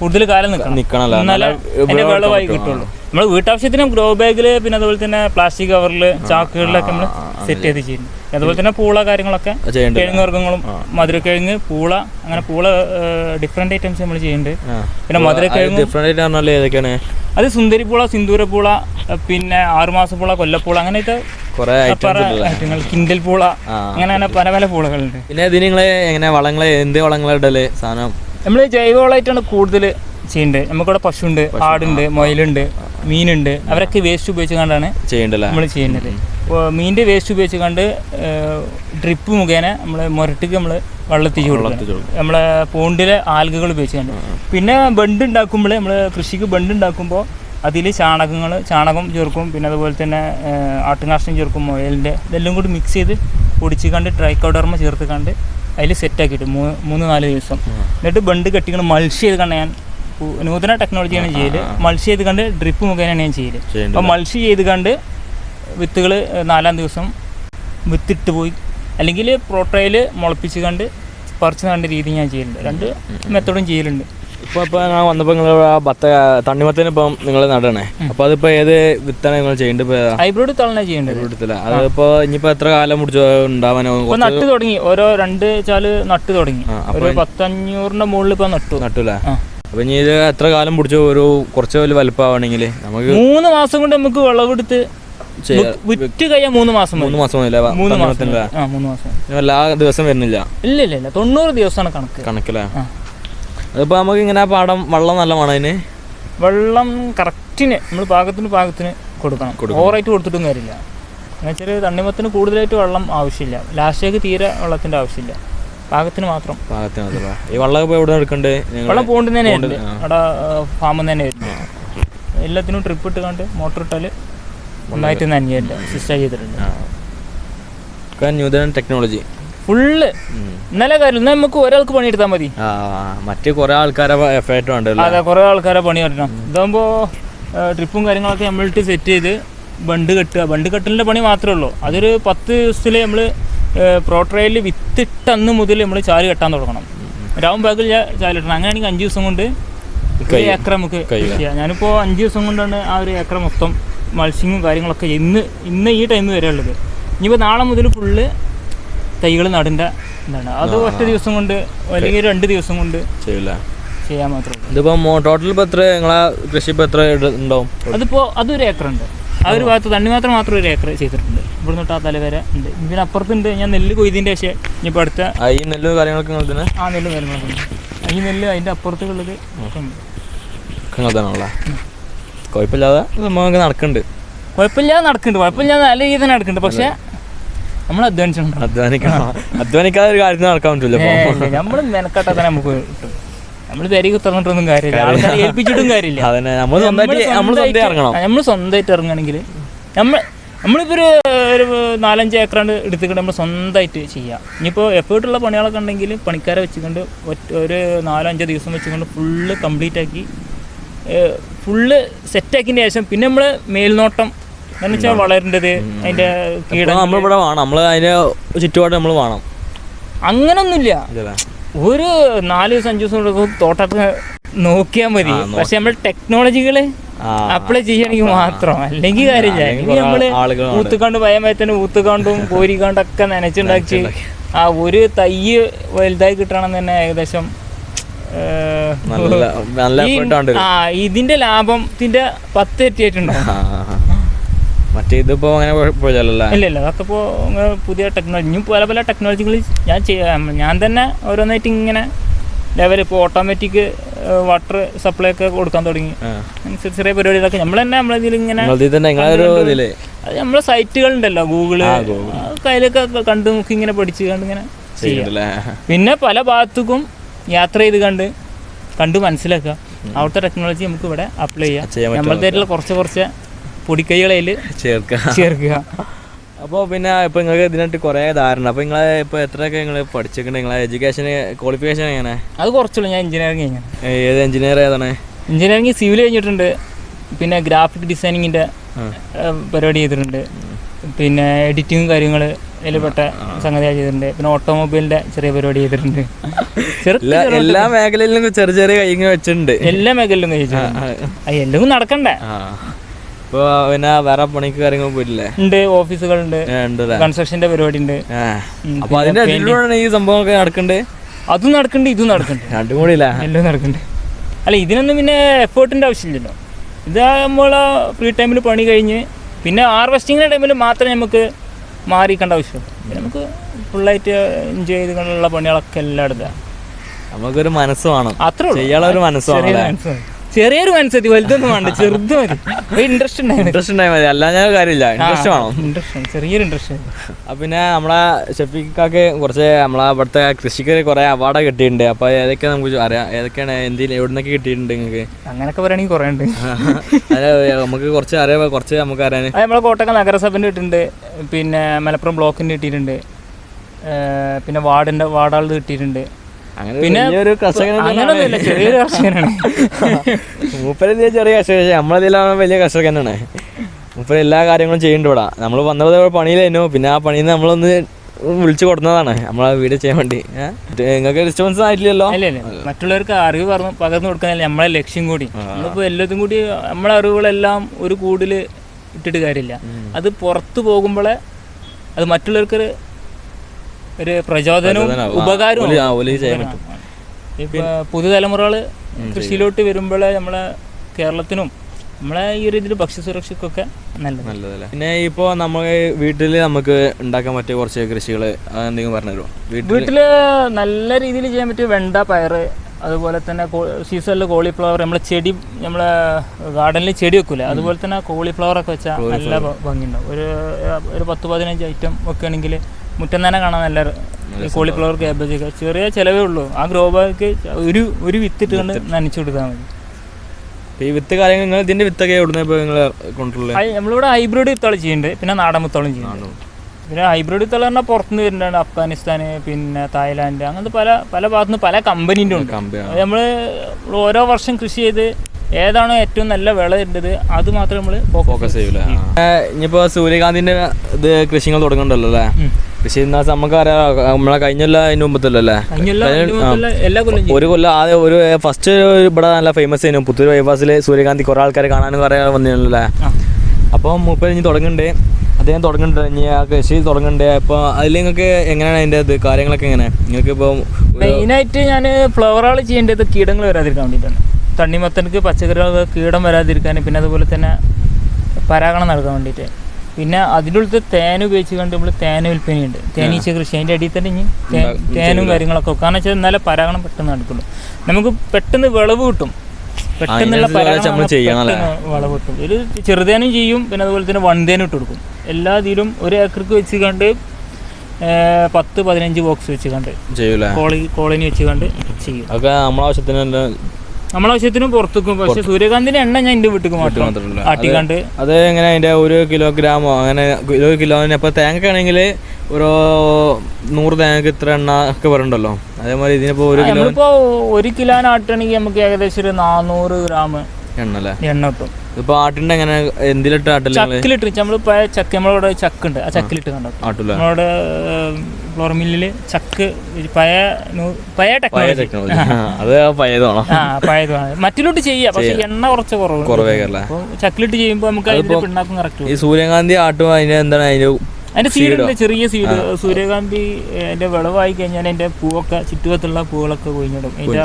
Speaker 2: കൂടുതൽ കാലം നിൽക്കണം
Speaker 1: നിക്കണല്ലോ.
Speaker 2: എന്നാലേ വിളവായി കിട്ടുള്ളൂ. നമ്മൾ വീട്ടാവശ്യത്തിന് ഗ്രോ ബാഗിൽ പിന്നെ അതുപോലെ തന്നെ പ്ലാസ്റ്റിക് കവറിൽ ചാക്കുകളിലൊക്കെ നമ്മൾ സെറ്റ് ചെയ്ത് ചെയ്യുന്നു. അതുപോലെ തന്നെ പൂള കാര്യങ്ങളൊക്കെ കിഴങ്ങ് വർഗങ്ങളും മധുരക്കിഴങ്ങ് പൂള അങ്ങനെ പൂള ഡിഫറെന്റ് ഐറ്റംസ് നമ്മൾ ചെയ്യുന്നുണ്ട് പിന്നെ മധുരക്കിഴങ്ങ്
Speaker 1: ഡിഫറെന്റ് ഏതൊക്കെയാണ്?
Speaker 2: അത് സുന്ദരിപ്പൂള സിന്ദൂര പൂള പിന്നെ ആറുമാസപ്പൂള കൊല്ലപ്പൂള അങ്ങനത്തെ ഐറ്റങ്ങൾ കിൻഡൽ പൂള അങ്ങനെ അങ്ങനെ പല പല പൂളകളുണ്ട്.
Speaker 1: പിന്നെ ഇതിന് നിങ്ങളെ എങ്ങനെ വളങ്ങളെ എന്ത് വളങ്ങളെ ഇടൽ സാധനം?
Speaker 2: നമ്മൾ ജൈവവളമായിട്ടാണ് കൂടുതൽ ചെയ്യേണ്ടത് നമുക്കിവിടെ പശുണ്ട് ആടുണ്ട് മുയലുണ്ട്. മീനുണ്ട്. അവരൊക്കെ വേസ്റ്റ് ഉപയോഗിച്ച് കണ്ടാണ്
Speaker 1: ചെയ്യേണ്ടത്
Speaker 2: നമ്മൾ ചെയ്യുന്നത് മീനിന്റെ വേസ്റ്റ് ഉപയോഗിച്ച് കണ്ട് ഡ്രിപ്പ് മുഖേന നമ്മൾ മുരട്ടിക്ക് നമ്മൾ വെള്ളത്തിച്ച് കൊടുക്കും നമ്മളെ പോണ്ടിലെ ആൽഗകൾ ഉപയോഗിച്ച് കണ്ട് പിന്നെ ബണ്ട് ഉണ്ടാക്കുമ്പോൾ നമ്മൾ കൃഷിക്ക് ബണ്ട് ഉണ്ടാക്കുമ്പോൾ അതിൽ ചാണകങ്ങൾ ചാണകം ചേർക്കും. പിന്നെ അതുപോലെ തന്നെ ആട്ടുകാഷ്ടം ചേർക്കും മുയലിന്റെ ഇതെല്ലാം കൂടി മിക്സ് ചെയ്ത് പൊടിച്ച് കണ്ട് ട്രൈക്കോഡർമ ചേർത്ത് കണ്ട് അതിൽ സെറ്റാക്കിയിട്ട് മൂന്ന് മൂന്ന് നാല് ദിവസം. എന്നിട്ട് ബണ്ട് കെട്ടിക്കണം മൾഷ് ചെയ്ത് കണ്ട് ഞാൻ നൂതന ടെക്നോളജിയാണ് ചെയ്യൽ. മൾച്ച് ചെയ്ത് കണ്ട് ഡ്രിപ്പ് മുഖേനയാണ് ഞാൻ
Speaker 1: ചെയ്യൽ.
Speaker 2: അപ്പോൾ മൾച്ച് ചെയ്ത് കണ്ട് വിത്തുകൾ നാലാം ദിവസം വിത്തിട്ട് പോയി അല്ലെങ്കിൽ പ്രോട്ടയിൽ മുളപ്പിച്ച് കണ്ട് പറിച്ച് കണ്ട രീതി ഞാൻ ചെയ്യലുണ്ട്. രണ്ട് മെത്തേഡും ചെയ്യലുണ്ട്.
Speaker 1: ഇപ്പോൾ ഇപ്പോൾ ഞാൻ വന്നപ്പോൾ നിങ്ങൾ ആ ബത്ത തണ്ണിമത്തിന് ഇപ്പം നിങ്ങൾ നടണേ. അപ്പോൾ അതിപ്പോൾ ഏത് വിത്താണ് നിങ്ങൾ ചെയ്യേണ്ടത്?
Speaker 2: ഹൈബ്രിഡ് തളന ചെയ്യേണ്ടത്.
Speaker 1: എടുത്തില്ല അതിപ്പോൾ ഇനിയിപ്പോൾ എത്ര കാലം മുടിച്ച് ഉണ്ടാവാനോ
Speaker 2: ഇപ്പോൾ നട്ട് തുടങ്ങി. ഓരോ രണ്ട് ചാൽ നട്ട് തുടങ്ങി. ഒരു പത്തഞ്ഞൂറിന്റെ മുകളിൽ ഇപ്പോൾ നട്ടു.
Speaker 1: നട്ടുല്ലേ. അപ്പൊ ഇനി ഇത് എത്ര കാലം പിടിച്ചോ ഒരു കുറച്ച് വലിയ വലുപ്പമാണെങ്കിൽ നമുക്ക്
Speaker 2: മൂന്ന് മാസം കൊണ്ട് നമുക്ക് വിളവെടുത്ത് വിറ്റ് കഴിയാൻ മൂന്ന് മാസം
Speaker 1: മൂന്ന് മാസം
Speaker 2: മൂന്ന് മാസം? ആ മൂന്ന് മാസം.
Speaker 1: എല്ലാ ദിവസം വരുന്നില്ല?
Speaker 2: ഇല്ല ഇല്ല ഇല്ല. തൊണ്ണൂറ് ദിവസമാണ് കണക്ക്.
Speaker 1: കണക്കില്ല. അതിപ്പോ നമുക്ക് ഇങ്ങനെ പാടം വെള്ളം നല്ല വേണം അതിന്?
Speaker 2: വെള്ളം കറക്റ്റിന് നമ്മൾ പാകത്തിന് പാകത്തിന് കൊടുക്കണം. ഓവറായിട്ട് കൊടുത്തിട്ടും കാര്യമില്ല. എന്നുവെച്ചാൽ തണ്ണിമത്തിന് കൂടുതലായിട്ട് വെള്ളം ആവശ്യമില്ല. ലാസ്റ്റേക്ക് തീരെ വെള്ളത്തിന്റെ ആവശ്യമില്ല. പാകത്തിന് മാത്രം.
Speaker 1: പാകത്തിന് മാത്രം ഈ വെള്ളം ഇപ്പോൾ എവിടെ എടുക്കണ്ടേ?
Speaker 2: വെള്ളം പോണ്ടിൽ തന്നെ. അവിടെ ഫാമിൽ തന്നെ വരുന്നത് എല്ലാത്തിനും ട്രിപ്പ് ഇട്ട് കണ്ട് മോട്ടർ ഇട്ടാൽ നന്നായിട്ട് നനഞ്ഞില്ല സിസ്റ്റം ചെയ്തിട്ടുണ്ട്.
Speaker 1: ന്യൂതന ടെക്നോളജി
Speaker 2: ഫുള്ള് ഇന്നലെ കാര്യം എന്നാൽ നമുക്ക് ഒരാൾക്ക് പണിയെടുത്താൽ മതി.
Speaker 1: മറ്റേ കുറെ ആൾക്കാരെ എഫേർട്ട്
Speaker 2: അതെ കുറെ ആൾക്കാരെ പണി വരണം ഇതാകുമ്പോൾ ട്രിപ്പും കാര്യങ്ങളൊക്കെ നമ്മളിട്ട് സെറ്റ് ചെയ്ത് ബണ്ട് കെട്ടുക. ബണ്ട് കെട്ടലിന്റെ പണി മാത്രമേ ഉള്ളൂ. അതൊരു പത്ത് ദിവസത്തിൽ നമ്മൾ പ്രോട്രയിൽ വിത്തിട്ടന്ന് മുതൽ നമ്മൾ ചാൽ കെട്ടാൻ തുടങ്ങണം. രാവും ബാഗിൽ ചാലിട്ടണം അങ്ങനെയാണെങ്കിൽ അഞ്ച് ദിവസം കൊണ്ട് ഒരു ഏക്കർ നമുക്ക് ഞാനിപ്പോൾ അഞ്ച് ദിവസം കൊണ്ടാണ് ആ ഒരു ഏക്കർ മൊത്തം മത്സ്യങ്ങും കാര്യങ്ങളൊക്കെ ഇന്ന് ഇന്ന് ഈ ടൈം വരെ ഉള്ളത്. ഇനിയിപ്പോൾ നാളെ മുതൽ ഫുള്ള് തൈകൾ നടേണ്ട എന്താണ് അത് ഒറ്റ ദിവസം കൊണ്ട് അല്ലെങ്കിൽ രണ്ട് ദിവസം കൊണ്ട്
Speaker 1: ചെയ്യില്ല?
Speaker 2: ചെയ്യാൻ മാത്രമേ ഉള്ളൂ.
Speaker 1: ഇതിപ്പോ ടോട്ടൽ ഇപ്പോൾ എത്ര നിങ്ങളെ കൃഷി ഇപ്പോൾ എത്ര ഉണ്ടാവും
Speaker 2: അതിപ്പോൾ അതൊരു ഏക്കർ ഉണ്ട് ആ ഒരു ഭാഗത്ത് തണ്ണിമാത്രം മാത്രം മാത്രം ഒരു ഏക്കർ ചെയ്തിട്ടുണ്ട്. ഇവിടെ തൊട്ട് ആ തല വരെ ഉണ്ട്. ഇതിന് അപ്പുറത്തുണ്ട്. ഞാൻ നെല്ല് കൊയ്തിന്റെ പക്ഷേ ഇനിയിപ്പോൾ അടുത്ത
Speaker 1: ഈ നെല്ല് കാര്യങ്ങളൊക്കെ
Speaker 2: ആ നെല്ല് കാര്യങ്ങളൊക്കെ ഉണ്ട് ഈ നെല്ല് അതിന്റെ അപ്പുറത്തുള്ളത്
Speaker 1: തന്നെയാണല്ലേ കുഴപ്പമില്ലാതെ നമുക്ക് നടക്കുന്നുണ്ട്.
Speaker 2: കുഴപ്പമില്ലാതെ നടക്കുന്നുണ്ട്. കുഴപ്പമില്ലാതെ നല്ല രീതിയിൽ നടക്കുന്നുണ്ട്. പക്ഷേ നമ്മൾ അധ്വാനിച്ചിട്ടുണ്ട്
Speaker 1: അധ്വാനിക്കണം. അധ്വാനിക്കാതെ ഒരു കാര്യത്തിന് നടക്കാൻ പറ്റില്ല
Speaker 2: നമ്മൾ മെനക്കെട്ടാ തന്നെ നമുക്ക് കിട്ടും. നമ്മൾ പെരേക്ക് തുറന്നിട്ടൊന്നും കാര്യമില്ല. ആൾക്കാരെ ഏൽപ്പിച്ചിട്ടും കാര്യമില്ല.
Speaker 1: നമ്മൾ സ്വന്തമായിട്ട് ഇറങ്ങണം.
Speaker 2: നമ്മൾ സ്വന്തമായിട്ട് ഇറങ്ങുകയാണെങ്കിൽ നമ്മൾ നമ്മളിപ്പോൾ ഒരു ഒരു നാലഞ്ച് ഏക്കറാണ്ട് എടുത്തിട്ട് നമ്മൾ സ്വന്തമായിട്ട് ചെയ്യാം. ഇനിയിപ്പോൾ എഫേർട്ടുള്ള പണികളൊക്കെ ഉണ്ടെങ്കിൽ പണിക്കാരെ വെച്ചുകൊണ്ട് ഒറ്റ ഒരു നാലോ അഞ്ചോ ദിവസം വെച്ചുകൊണ്ട് ഫുള്ള് കംപ്ലീറ്റ് ആക്കി ഫുള്ള് സെറ്റാക്കിയതിന് ശേഷം പിന്നെ നമ്മൾ മേൽനോട്ടം എന്ന് വെച്ചാൽ വളരേണ്ടത് അതിന്റെ കീട.
Speaker 1: നമ്മളിവിടെ വേണം. നമ്മൾ അതിന്റെ ചുറ്റുപാട് നമ്മൾ വേണം.
Speaker 2: അങ്ങനൊന്നുമില്ല? ഒരു നാല് ദിവസം അഞ്ചു ദിവസം കൊടുക്കും തോട്ടത്തിൽ നോക്കിയാൽ മതി. പക്ഷെ നമ്മൾ
Speaker 1: ടെക്നോളജികൾ
Speaker 2: അപ്ലൈ ചെയ്യണമെങ്കിൽ മാത്രം. അല്ലെങ്കിൽ കാര്യമില്ല.
Speaker 1: അല്ലെങ്കിൽ നമ്മൾ.
Speaker 2: ഊത്തുകാണ്ട് ഭയമായത്തന്നെ ഊത്തുകാണ്ടും കോരിക്കാണ്ടൊക്കെ നനച്ചുണ്ടാക്കി ആ ഒരു തയ്യ് വലുതായി കിട്ടണം തന്നെ ഏകദേശം ഇതിന്റെ ലാഭത്തിന്റെ പത്ത് എത്തിയിട്ടുണ്ടാവും
Speaker 1: ആ, ആ, ആ. മറ്റേ ഇതിപ്പോ അങ്ങനെ കുഴപ്പമില്ലല്ലോ
Speaker 2: ഇല്ല ഇല്ല അതൊക്കെ ഇപ്പോൾ പുതിയ ടെക്നോളജി ഇനി പല പല ടെക്നോളജികൾ ഞാൻ ചെയ്യാം ഞാൻ തന്നെ ഓരോന്നായിട്ട് ഇങ്ങനെ ലെവൽ ഇപ്പോൾ ഓട്ടോമാറ്റിക് വാട്ടർ സപ്ലൈ ഒക്കെ കൊടുക്കാൻ തുടങ്ങി. അങ്ങനെ ചെറിയ പരിപാടികളൊക്കെ നമ്മൾ തന്നെ നമ്മളെ ഇങ്ങനെ അത് നമ്മളെ സൈറ്റുകളുണ്ടല്ലോ ഗൂഗിൾ
Speaker 1: ആ,
Speaker 2: കയ്യിലൊക്കെ കണ്ടു നോക്കി ഇങ്ങനെ പഠിച്ച് കണ്ട് ഇങ്ങനെ പിന്നെ പല ഭാഗത്തേക്കും യാത്ര ചെയ്ത് കണ്ട് കണ്ട് മനസ്സിലാക്കുക. അവിടുത്തെ ടെക്നോളജി നമുക്ക് ഇവിടെ അപ്ലൈ ചെയ്യാം. നമ്മളത്തെ കുറച്ച് കുറച്ച് പൊടിക്കൈകളതിൽ
Speaker 1: ചേർക്കുക.
Speaker 2: ചേർക്കുക.
Speaker 1: അപ്പോൾ പിന്നെ ഇപ്പോൾ നിങ്ങൾക്ക് ഇതിനായിട്ട് കുറേ ധാരണ. അപ്പോൾ നിങ്ങളെ ഇപ്പോൾ എത്രയൊക്കെ നിങ്ങൾ പഠിച്ചിട്ടുണ്ട്? നിങ്ങളെ എഡ്യൂക്കേഷൻ ക്വാളിഫിക്കേഷൻ എങ്ങനെ?
Speaker 2: അത് കുറച്ചുള്ളൂ. ഞാൻ എഞ്ചിനീയറിംഗ് കഴിഞ്ഞാൽ
Speaker 1: ഏത് എഞ്ചിനീയർ ഏതാണ്?
Speaker 2: എഞ്ചിനീയറിംഗ് സിവിൽ കഴിഞ്ഞിട്ടുണ്ട്. പിന്നെ ഗ്രാഫിക് ഡിസൈനിങ്ങിന്റെ പരിപാടി ചെയ്തിട്ടുണ്ട്. പിന്നെ എഡിറ്റിങ്ങും കാര്യങ്ങൾ അതിൽപ്പെട്ട സംഗതി ചെയ്തിട്ടുണ്ട്. പിന്നെ ഓട്ടോമൊബൈലിന്റെ ചെറിയ പരിപാടി ചെയ്തിട്ടുണ്ട്.
Speaker 1: എല്ലാ മേഖലയിലും ചെറിയ ചെറിയ കൈങ്ങ വെച്ചിട്ടുണ്ട്.
Speaker 2: എല്ലാ മേഖലയിലും കഴിച്ചിട്ടുണ്ട് എല്ലാം നടക്കണ്ടേ?
Speaker 1: ആ ഇപ്പോൾ പിന്നെ വേറെ പണിക്ക് കാര്യങ്ങൾ പോയിട്ടില്ലേ?
Speaker 2: ഉണ്ട് ഓഫീസുകളുണ്ട് കൺസ്ട്രക്ഷന്റെ പരിപാടി ഉണ്ട്
Speaker 1: അപ്പൊ അതിന്റെ ഈ സംഭവമൊക്കെ നടക്കണ്ടേ?
Speaker 2: അതും നടക്കുന്നുണ്ട് ഇതും നടക്കുന്നുണ്ട്
Speaker 1: രണ്ടും കൂടി ഇല്ല
Speaker 2: എല്ലാം നടക്കുന്നുണ്ട് അല്ല ഇതിനൊന്നും പിന്നെ എഫേർട്ടിന്റെ ആവശ്യമില്ലല്ലോ. ഇത് നമ്മൾ ഫ്രീ ടൈമിൽ പണി കഴിഞ്ഞ് പിന്നെ ഹാർവെസ്റ്റിങ്ങിന്റെ ടൈമിൽ മാത്രമേ നമുക്ക് മാറിക്കേണ്ട ആവശ്യമുള്ളൂ. ആവശ്യം നമുക്ക് ഫുള്ളായിട്ട് എൻജോയ് ചെയ്തുകൊണ്ടുള്ള പണികളൊക്കെ എല്ലാം എടുക്കാം
Speaker 1: നമുക്കൊരു മനസ്സ് വേണം.
Speaker 2: അത്രേ
Speaker 1: ചെയ്യാനുള്ള ഒരു മനസ്സ് വേണം.
Speaker 2: ചെറിയൊരു മനസ്സ് മതി. വലുതൊന്നും വേണ്ട ചെറുത് മതി. ഇൻട്രസ്റ്റ് ഉണ്ടായിരുന്നു
Speaker 1: ഇൻട്രസ്റ്റ് ഉണ്ടായാൽ മതി. അല്ല ഞാൻ കാര്യമില്ല. ഇൻട്രസ്റ്റ് വേണം.
Speaker 2: ഇൻട്രസ്റ്റ് ചെറിയൊരു ഇൻട്രസ്റ്റ്
Speaker 1: അപ്പൊ പിന്നെ നമ്മളെ ഷഫീഖാക്ക് കുറച്ച് നമ്മളെ അവിടുത്തെ കൃഷിക്ക് കുറെ അവാർഡ് കിട്ടിയിട്ടുണ്ട്. അപ്പൊ ഏതൊക്കെ നമുക്ക് അറിയാം. ഏതൊക്കെയാണ് എന്തിൽ എവിടുന്നൊക്കെ കിട്ടിയിട്ടുണ്ട് നിങ്ങൾക്ക്?
Speaker 2: അങ്ങനെയൊക്കെ പറയുകയാണെങ്കിൽ കുറേ ഉണ്ട്.
Speaker 1: നമുക്ക് കുറച്ച് അറിയാം. കുറച്ച് നമുക്ക് അറിയാൻ.
Speaker 2: നമ്മളെ കോട്ടക്ക നഗരസഭന്റെ കിട്ടിയിട്ടുണ്ട്. പിന്നെ മലപ്പുറം ബ്ലോക്കിന്റെ കിട്ടിയിട്ടുണ്ട്. പിന്നെ വാർഡിന്റെ വാർഡാളത് കിട്ടിയിട്ടുണ്ട്. പിന്നെ
Speaker 1: ഒരു
Speaker 2: അങ്ങനൊന്നുമില്ല ചെറിയൊരു കർഷകനാണ്.
Speaker 1: മൂപ്പര് ചെറിയ കർഷകൻ. പക്ഷേ നമ്മളതിലാണ് വലിയ കർഷകൻ തന്നെയാണ്. മൂപ്പര് എല്ലാ കാര്യങ്ങളും ചെയ്യുന്നുണ്ട് ഇവിടെ. നമ്മൾ വന്നത് പണിയിലായിരുന്നു. പിന്നെ ആ പണിയിൽ നിന്ന് നമ്മളൊന്ന് വിളിച്ചു കൊടുക്കുന്നതാണ് നമ്മളെ വീട് ചെയ്യാൻ വേണ്ടി. നിങ്ങൾക്ക് ഡിസ്റ്റർബൻസ് ആയിട്ടില്ലല്ലോ?
Speaker 2: മറ്റുള്ളവർക്ക് അറിവ് പറഞ്ഞു പകർന്നു കൊടുക്കാനല്ല. നമ്മളെ ലക്ഷ്യം കൂടി. നമ്മളിപ്പോൾ എല്ലാതും കൂടി നമ്മളെ അറിവുകളെല്ലാം ഒരു കൂടിൽ ഇട്ടിട്ട് കാര്യമില്ല. അത് പുറത്തു പോകുമ്പോഴേ അത് മറ്റുള്ളവർക്കൊരു ഒരു പ്രചോദനവും ഉപകാരവും. ഇപ്പൊ പുതുതലമുറകൾ കൃഷിയിലോട്ട് വരുമ്പോഴേ നമ്മളെ കേരളത്തിനും നമ്മളെ ഈ ഒരു ഇതിൽ ഭക്ഷ്യസുരക്ഷയ്ക്കൊക്കെ നല്ലത്.
Speaker 1: നല്ലതല്ലേ? പിന്നെ ഇപ്പോൾ നമ്മൾ വീട്ടിൽ നമുക്ക് ഉണ്ടാക്കാൻ പറ്റിയ കുറച്ച് കൃഷികൾ എന്തെങ്കിലും പറഞ്ഞു തരുമോ? വീട്ടിൽ
Speaker 2: വീട്ടിൽ നല്ല രീതിയിൽ ചെയ്യാൻ പറ്റിയ വെണ്ട പയറ് അതുപോലെ തന്നെ സീസണിൽ കോളിഫ്ലവർ നമ്മളെ ചെടി നമ്മളെ ഗാർഡനിൽ ചെടി വെക്കൂല? അതുപോലെ തന്നെ കോളിഫ്ലവർ ഒക്കെ വെച്ചാൽ നല്ല ഭംഗിയുണ്ടാവും. ഒരു ഒരു പത്ത് പതിനഞ്ച് ഐറ്റം വെക്കുകയാണെങ്കിൽ മുറ്റം തന്നെ കാണാൻ നല്ല കോളിഫ്ലവർ ക്യാബേജ് ഒക്കെ. ചെറിയ ചിലവേ ഉള്ളൂ. ആ ഗ്രോ ബാഗ് ഒരു ഒരു വിത്തിട്ട്. കൊണ്ട് നനച്ചു കൊടുത്താൽ മതി.
Speaker 1: ഈ വിത്ത് കാര്യങ്ങൾ നിങ്ങൾ ഇതിന്റെ വിത്തൊക്കെ എവിടുന്ന നിങ്ങൾ കൊണ്ടുള്ളത്
Speaker 2: നമ്മളിവിടെ ഹൈബ്രിഡ് വിത്തോളം ചെയ്യുന്നുണ്ട്. പിന്നെ നാടൻ വിത്തോളം ചെയ്യുന്നുണ്ട്. പിന്നെ ഹൈബ്രിഡ് വിത്തോളം പറഞ്ഞാൽ പുറത്തുനിന്ന് വരുന്നുണ്ട് അഫ്ഗാനിസ്ഥാൻ പിന്നെ തായ്ലാന്റ് അങ്ങനത്തെ പല പല ഭാഗത്തു നിന്ന് പല കമ്പനീന്റെ ഉണ്ട് നമ്മൾ നമ്മൾ ഓരോ വർഷം കൃഷി ചെയ്ത് ഏതാണോ ഏറ്റവും നല്ല വിള ഇട്ടത് അത് മാത്രമേ നമ്മൾ
Speaker 1: ഫോക്കസ് ചെയ്യൂല? ഇനിയിപ്പോ സൂര്യകാന്തിന്റെ ഇത് കൃഷികൾ തുടങ്ങുന്നുണ്ടല്ലോ അല്ലേ? കൃഷി നമുക്ക് നമുക്കറിയാം നമ്മളെ കഴിഞ്ഞല്ല അതിന് മുമ്പത്തല്ലേ ഒരു കൊല്ലം ആദ്യം ഒരു ഫസ്റ്റ് ഇവിടെ നല്ല ഫേമസ് ആയിരുന്നു. പുത്തൂർ ബൈപ്പാസിൽ സൂര്യകാന്തി കുറേ ആൾക്കാർ കാണാനും കുറേ വന്നിരുന്നല്ലേ?
Speaker 2: അപ്പൊ
Speaker 1: അപ്പോൾ മൂപ്പർ ഇനി തുടങ്ങുന്നുണ്ട് അദ്ദേഹം തുടങ്ങുന്നുണ്ട് ഇനി ആ കൃഷി തുടങ്ങുന്നുണ്ട് അപ്പോൾ അതിൽ നിങ്ങൾക്ക് എങ്ങനെയാണ് അതിന്റെ ഇത്? കാര്യങ്ങളൊക്കെ എങ്ങനെ? നിങ്ങൾക്ക് ഇപ്പൊ
Speaker 2: മെയിൻ ആയിട്ട് ഞാൻ ഫ്ലവറുകൾ ചെയ്യേണ്ടത് കീടങ്ങൾ വരാതിരിക്കാൻ വേണ്ടിയിട്ടാണ്. തണ്ണിമത്തനക്ക് പച്ചക്കറികൾ കീടം വരാതിരിക്കാൻ പിന്നെ അതുപോലെ തന്നെ പരാഗണം നടക്കാൻ വേണ്ടിയിട്ട്. പിന്നെ അതിലുള്ള തേൻ ഉപയോഗിച്ച് കണ്ട് നമ്മൾ തേൻ വിൽപ്പനയുണ്ട്. തേനീച്ച കൃഷി അതിന്റെ അടിയിൽ തന്നെ ഇനി തേനും കാര്യങ്ങളൊക്കെ. കാരണം വെച്ചാൽ എന്നാലേ പരാഗണം പെട്ടെന്ന് നടക്കുള്ളൂ. നമുക്ക് പെട്ടെന്ന് വിളവ് കിട്ടും. പെട്ടെന്നുള്ള പരാഗണം? വിളവ് കിട്ടും. ഒരു ചെറുതേനും ചെയ്യും പിന്നെ അതുപോലെ തന്നെ വൺതേനും ഇട്ട് കൊടുക്കും. എല്ലാ ഇതിലും ഒരു ഏക്കർക്ക് വെച്ച് കണ്ട് പത്ത് പതിനഞ്ച് ബോക്സ് വെച്ച് കണ്ട് കോളി കോളനി വെച്ച് കണ്ട് ചെയ്യും.
Speaker 1: അതൊക്കെ നമ്മളെ ആവശ്യത്തിന് തന്നെ
Speaker 2: നമ്മളെ വിഷയത്തിന് പുറത്തേക്കും. പക്ഷെ സൂര്യകാന്തിന്റെ എണ്ണ ഞാൻ എന്റെ വീട്ടിൽ മാത്രം. ആട്ടിക്കണ്ട്.
Speaker 1: അത് എങ്ങനെ അതിന്റെ ഒരു കിലോഗ്രാമോ അങ്ങനെ ഒരു കിലോന് അപ്പൊ തേങ്ങ ആണെങ്കിൽ ഒരു നൂറ് തേങ്ങക്ക് ഇത്ര എണ്ണ ഒക്കെ വരണ്ടല്ലോ. അതേമാതിരി ഇതിനിപ്പോ ഒരു കിലോ
Speaker 2: ഒരു കിലോ ആട്ടണെങ്കിൽ നമുക്ക് ഏകദേശം ഒരു നാനൂറ് ഗ്രാം
Speaker 1: എണ്ണ അല്ലേ?
Speaker 2: എണ്ണ കിട്ടും.
Speaker 1: ഇതിപ്പോൾ ആട്ടിന്റെ എങ്ങനെ എന്തിലിട്ട് ആട്ടില്ല
Speaker 2: ചക്കിലിട്ട് നമ്മൾ പഴയ ചക്ക നമ്മളിവിടെ ചക്കുണ്ട്. ആ ചക്കിലിട്ട് കണ്ടോ?
Speaker 1: ആട്ടില്ല
Speaker 2: നമ്മളവിടെ ഫ്ലോർ മില്ലിൽ ചക്ക് പഴയ പഴയ ടെക്നോളജി
Speaker 1: അത് പഴയതാണോ?
Speaker 2: ആ പഴയതാണ്. മറ്റിലോട്ട് ചെയ്യാം പക്ഷെ എണ്ണ കുറച്ച് കുറവ് അപ്പോൾ ചക്കിലിട്ട് ചെയ്യുമ്പോൾ നമുക്ക് അതിന്റെ പിണ്ണാക്കും കറക്റ്റ്
Speaker 1: ഈ സൂര്യകാന്തി ആട്ടും അതിന് എന്താണ് അതിന്റെ
Speaker 2: അതിന്റെ സീഡുണ്ട് ചെറിയ സീഡ് സൂര്യകാന്തി അതിന്റെ വിളവായി കഴിഞ്ഞാൽ അതിന്റെ പൂവൊക്കെ ചുറ്റുവത്തുള്ള പൂവുകളൊക്കെ കൊഴിഞ്ഞിടും. അതിന്റെ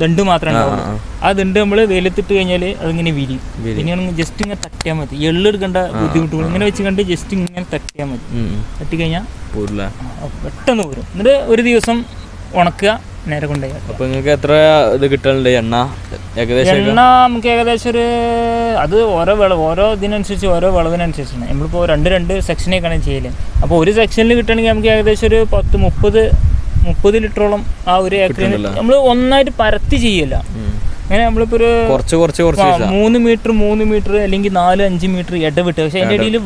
Speaker 2: ദണ്ട് മാത്രമേ ഉണ്ടാവുള്ളൂ. ആ ദണ്ട് നമ്മൾ വെയിലത്തിട്ട് കഴിഞ്ഞാൽ അതിങ്ങനെ വിരിയും പിന്നെയാണെങ്കിൽ ജസ്റ്റ് ഇങ്ങനെ തട്ടിയാൽ മതി. എള്ളെടുക്കേണ്ട ബുദ്ധിമുട്ടുകൾ ഇങ്ങനെ വെച്ച് കണ്ട് ജസ്റ്റ് ഇങ്ങനെ തട്ടിയാൽ മതി. തട്ടി കഴിഞ്ഞാൽ
Speaker 1: പൂരില്ല.
Speaker 2: പെട്ടെന്ന് പോരും. എന്നിട്ട് ഒരു ദിവസം ഉണക്കുക നേരെ കൊണ്ടുപോയി
Speaker 1: അപ്പൊ നിങ്ങൾക്ക് എത്ര ഇത് കിട്ടലുണ്ട്? എണ്ണ? ഏകദേശം
Speaker 2: എണ്ണ നമുക്ക് ഏകദേശം ഒരു അത് ഓരോ വിളവ് ഓരോ ഇതിനനുസരിച്ച് ഓരോ വിളവിനനുസരിച്ചാണ്. നമ്മളിപ്പോൾ രണ്ട് രണ്ട് സെക്ഷനൊക്കെയാണ് ചെയ്യൽ. അപ്പോൾ ഒരു സെക്ഷനിൽ കിട്ടണമെങ്കിൽ നമുക്ക് ഏകദേശം ഒരു പത്ത് മുപ്പത് മുപ്പത് ലിറ്ററോളം ആ ഒരു ഏക്കറിന് നമ്മൾ ഒന്നായിട്ട് പരത്തി ചെയ്യല്ല. അങ്ങനെ നമ്മളിപ്പോ ഒരു
Speaker 1: കുറച്ച് കുറച്ച് കുറച്ച്
Speaker 2: മൂന്ന് മീറ്റർ മൂന്ന് മീറ്റർ അല്ലെങ്കിൽ നാല് അഞ്ച് മീറ്റർ ഇടവിട്ട്. പക്ഷെ അതിന്റെ ഇടയിൽ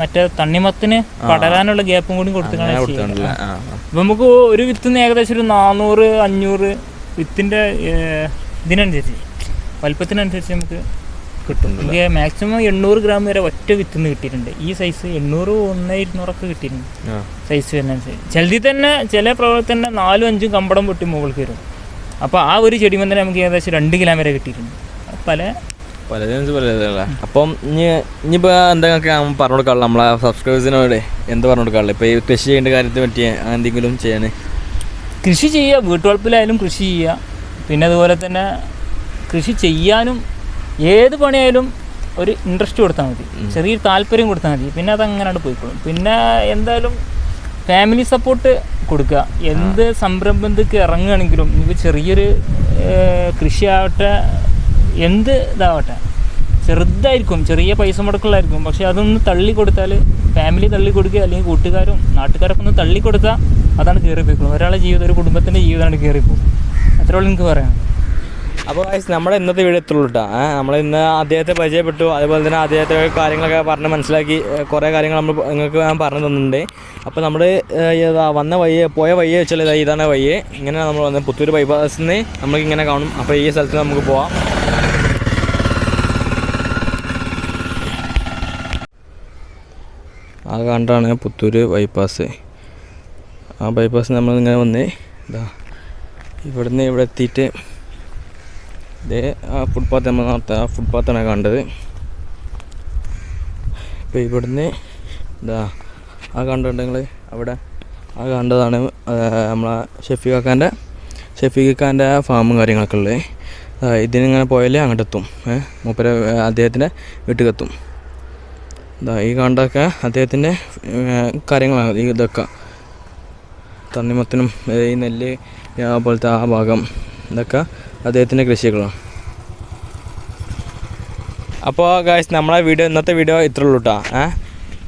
Speaker 2: മറ്റേ തണ്ണിമത്തിന് പടരാനുള്ള ഗ്യാപ്പും കൂടി കൊടുത്തിട്ടാണ്. ഇപ്പം നമുക്ക് ഒരു വിത്തിന് ഏകദേശം ഒരു നാനൂറ് അഞ്ഞൂറ് വിത്തിന്റെ ഇതിനനുസരിച്ച് വലിപ്പത്തിനനുസരിച്ച് നമുക്ക് കിട്ടും മാക്സിമം എണ്ണൂറ് ഗ്രാം വരെ ഒറ്റ വിത്തുന്ന് കിട്ടിയിട്ടുണ്ട്. ഈ സൈസ് എണ്ണൂറ് ഒന്ന് ഇരുന്നൂറൊക്കെ കിട്ടിയിട്ടുണ്ട്. സൈസ് വരുന്ന ചിലതിൽ തന്നെ ചില പ്രവർത്തനം നാലും അഞ്ചും കമ്പടം പൊട്ടി മുകളിൽ വരും. അപ്പോൾ ആ ഒരു ചെടി തന്നെ നമുക്ക് ഏകദേശം രണ്ട് കിലോ വരെ കിട്ടിയിട്ടുണ്ട്. പല പല
Speaker 1: പലതിനും പലതല്ലേ അപ്പം ഇനി ഇനിയിപ്പോൾ പറഞ്ഞു കൊടുക്കാറില്ല നമ്മളെ സബ്സ്ക്രൈബേഴ്സിനോട് എന്ത് പറഞ്ഞു കൊടുക്കാറില്ല ഇപ്പോൾ ഈ കൃഷി ചെയ്യേണ്ട കാര്യത്തെ പറ്റി എന്തെങ്കിലും ചെയ്യാൻ
Speaker 2: കൃഷി ചെയ്യുക വീട്ടുവളപ്പിലായാലും കൃഷി ചെയ്യുക പിന്നെ അതുപോലെ തന്നെ കൃഷി ചെയ്യാനും ഏത് പണിയായാലും ഒരു ഇൻട്രസ്റ്റ് കൊടുത്താൽ മതി. ചെറിയൊരു താല്പര്യം കൊടുത്താൽ മതി. പിന്നെ അത് അങ്ങനെയാണ് പോയിക്കോളും. പിന്നെ എന്തായാലും ഫാമിലി സപ്പോർട്ട് കൊടുക്കുക എന്ത് സംരംഭത്തേക്ക് ഇറങ്ങുകയാണെങ്കിലും നിങ്ങൾക്ക് ചെറിയൊരു കൃഷിയാവട്ടെ എന്ത് ഇതാവട്ടെ. ചെറുതായിരിക്കും. ചെറിയ പൈസ മുടക്കുള്ളായിരിക്കും പക്ഷെ അതൊന്ന് തള്ളി കൊടുത്താൽ ഫാമിലി തള്ളി കൊടുക്കുക അല്ലെങ്കിൽ കൂട്ടുകാരും നാട്ടുകാരൊക്കെ ഒന്ന് തള്ളി കൊടുത്താൽ അതാണ് കയറിപ്പോയിക്കോളും ഒരാളെ ജീവിതം ഒരു കുടുംബത്തിന്റെ ജീവിതമാണ് കയറിപ്പോകും അത്രേ ഉള്ളൂ എനിക്ക് പറയാം
Speaker 1: അപ്പോൾ നമ്മുടെ ഇന്നത്തെ വീഡിയോ എത്തുള്ളൂ കേട്ടോ നമ്മൾ ഇന്ന് അദ്ദേഹത്തെ പരിചയപ്പെട്ടു. അതുപോലെ തന്നെ അദ്ദേഹത്തെ കാര്യങ്ങളൊക്കെ പറഞ്ഞ് മനസ്സിലാക്കി കുറേ കാര്യങ്ങൾ നമ്മൾ നിങ്ങൾക്ക് ഞാൻ പറഞ്ഞു തന്നിട്ടുണ്ട്. അപ്പോൾ നമ്മൾ വന്ന വഴിയെ പോയ വഴിയെ വെച്ചാൽ ഇതാ ഇതാണ് വഴിയെ. ഇങ്ങനെ നമ്മൾ വന്നത് പുത്തൂർ ബൈപ്പാസിൽ നിന്ന് ഇങ്ങനെ കാണും. അപ്പോൾ ഈ സ്ഥലത്ത് നമുക്ക് പോവാം. ആ കണ്ടാണ് പുത്തൂർ ബൈപ്പാസ്. ആ ബൈപ്പാസ് നമ്മൾ ഇങ്ങനെ വന്ന് ഇതാ ഇവിടുന്ന് ഇവിടെ എത്തിയിട്ട് ഇതേ ആ ഫുട്പാത്ത് നമ്മൾ നേരത്തെ ആ ഫുട്പാത്താണ് കണ്ടത്. ഇപ്പോൾ ഇവിടുന്ന് എന്താ ആ കണ്ടിട്ടുണ്ടെങ്കിൽ അവിടെ ആ കണ്ടതാണ് നമ്മളെ ഷെഫീഖ് അക്കാന്റെ ഷെഫീഖ് അക്കാന്റെ ഫാമും കാര്യങ്ങളൊക്കെ ഉള്ളത് ഇതിനിങ്ങനെ പോയാലേ അങ്ങോട്ട് എത്തും മൂപ്പരെ അദ്ദേഹത്തിന്റെ വീട്ടിലെത്തും. ഇതാ ഈ കണ്ടൊക്കെ അദ്ദേഹത്തിന്റെ കാര്യങ്ങളാണ് ഈ ഇതൊക്കെ. തണ്ണിമത്തനും ഈ നെല്ല് അതുപോലത്തെ ആ ഭാഗം ഇതൊക്കെ അദ്ദേഹത്തിന്റെ കൃഷികളാണ്. അപ്പോൾ ഗായ്സ് നമ്മളെ വീഡിയോ ഇന്നത്തെ വീഡിയോ ഇത്രേ ഉള്ളൂ കേട്ടോ ഏ?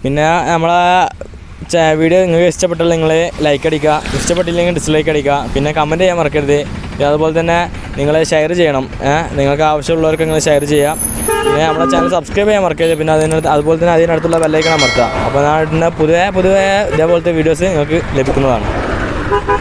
Speaker 1: പിന്നെ നമ്മളെ വീഡിയോ നിങ്ങൾക്ക് ഇഷ്ടപ്പെട്ടാൽ നിങ്ങൾ ലൈക്ക് അടിക്കുക. ഇഷ്ടപ്പെട്ടില്ലെങ്കിൽ ഡിസ്ലൈക്ക് അടിക്കുക. പിന്നെ കമന്റ് ചെയ്യാൻ മറക്കരുത്. അതുപോലെ തന്നെ നിങ്ങൾ ഷെയർ ചെയ്യണം. നിങ്ങൾക്ക് ആവശ്യമുള്ളവർക്ക് നിങ്ങൾ ഷെയർ ചെയ്യാം. പിന്നെ നമ്മുടെ ചാനൽ സബ്സ്ക്രൈബ് ചെയ്യാൻ മറക്കരുത്. പിന്നെ അതിനടുത്ത് അതുപോലെ തന്നെ അതിനടുത്തുള്ള ബെല്ലൈക്കണം മറക്കുക അപ്പോൾ ഞാൻ പുതിയ പുതിയ ഇതേപോലത്തെ വീഡിയോസ് നിങ്ങൾക്ക് ലഭിക്കുന്നതാണ്.